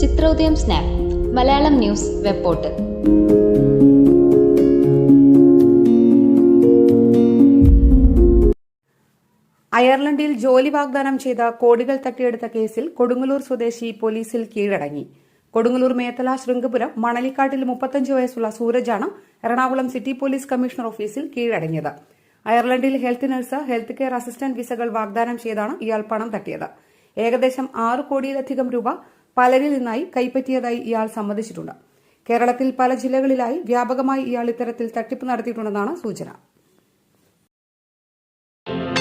Chithrodayam snap Malayalam news web portal അയർലൻഡിൽ ജോലി വാഗ്ദാനം ചെയ്ത കോടികൾ തട്ടിയെടുത്ത കേസിൽ കൊടുങ്ങല്ലൂർ സ്വദേശി പോലീസിൽ കീഴടങ്ങി. കൊടുങ്ങല്ലൂർ മേത്തല ശൃംഗപുരം മണലിക്കാട്ടിൽ മുപ്പത്തഞ്ച് വയസ്സുള്ള സൂരജാണ് എറണാകുളം സിറ്റി പോലീസ് കമ്മീഷണർ ഓഫീസിൽ കീഴടങ്ങിയത്. അയർലൻഡിൽ health nurse health care assistant വിസകൾ വാഗ്ദാനം ചെയ്താണ് ഇയാൾ പണം തട്ടിയത്. ഏകദേശം ആറ് കോടിയിലധികം രൂപ പലരിൽ നിന്നായി കൈപ്പറ്റിയതായി ഇയാൾ സമ്മതിച്ചിട്ടുണ്ട്. കേരളത്തിൽ പല ജില്ലകളിലായി വ്യാപകമായി ഇയാൾ ഇത്തരത്തിൽ തട്ടിപ്പ് നടത്തിയിട്ടുണ്ടെന്നാണ് സൂചന.